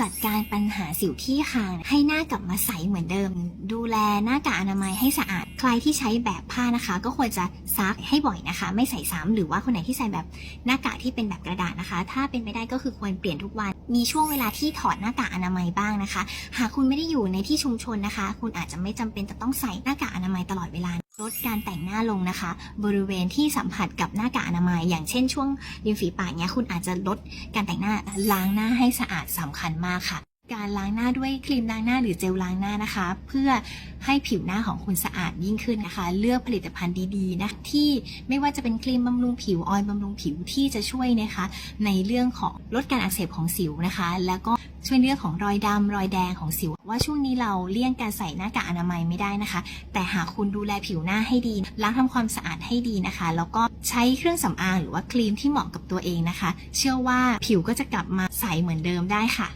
จัดการปัญหาสิวที่คาง ให้หน้ากลับมาใสเหมือนเดิม ดูแลหน้ากากอนามัยให้สะอาด ใครที่ใช้แบบผ้านะคะ ก็ควรจะซักให้บ่อยนะคะ ไม่ใส่ซ้ำหรือว่าคนไหนที่ใส่แบบหน้ากากที่เป็นแบบกระดาษนะคะ ถ้าเป็นไปได้ก็คือควรเปลี่ยนทุกวัน มีช่วงเวลาที่ถอดหน้ากากอนามัยบ้างนะคะ หากคุณไม่ได้อยู่ในที่ชุมชนนะคะ คุณอาจจะไม่จำเป็นจะต้องใส่หน้ากากอนามัยตลอดเวลา ลดการแต่งหน้าลงนะคะ บริเวณที่สัมผัสกับหน้ากากอนามัย อย่างเช่นช่วงริมฝีปากเนี้ยคุณอาจจะลดการแต่งหน้าล้างหน้าให้สะอาดสำคัญมากค่ะ การล้างหน้าด้วยครีมล้างหน้าหรือเจลล้างหน้านะคะ เพื่อให้ผิวหน้าของคุณสะอาดยิ่งขึ้นนะคะ เลือกผลิตภัณฑ์ดีๆนะที่ไม่ว่าจะเป็นครีมบำรุงผิวออยล์บำรุงผิวที่จะช่วยนะคะ ในเรื่องของลดการอักเสบของสิวนะคะ แล้วก็ ช่วยเรื่องของรอยดำรอยแดงของสิว ว่าช่วงนี้เราเลี่ยงการใส่หน้ากากอนามัยไม่ได้นะคะ แต่หากคุณดูแลผิวหน้าให้ดี ล้างทำความสะอาดให้ดีนะคะ แล้วก็ใช้เครื่องสำอางหรือว่าครีมที่เหมาะกับตัวเองนะคะ เชื่อว่าผิวก็จะกลับมาใสเหมือนเดิมได้ค่ะ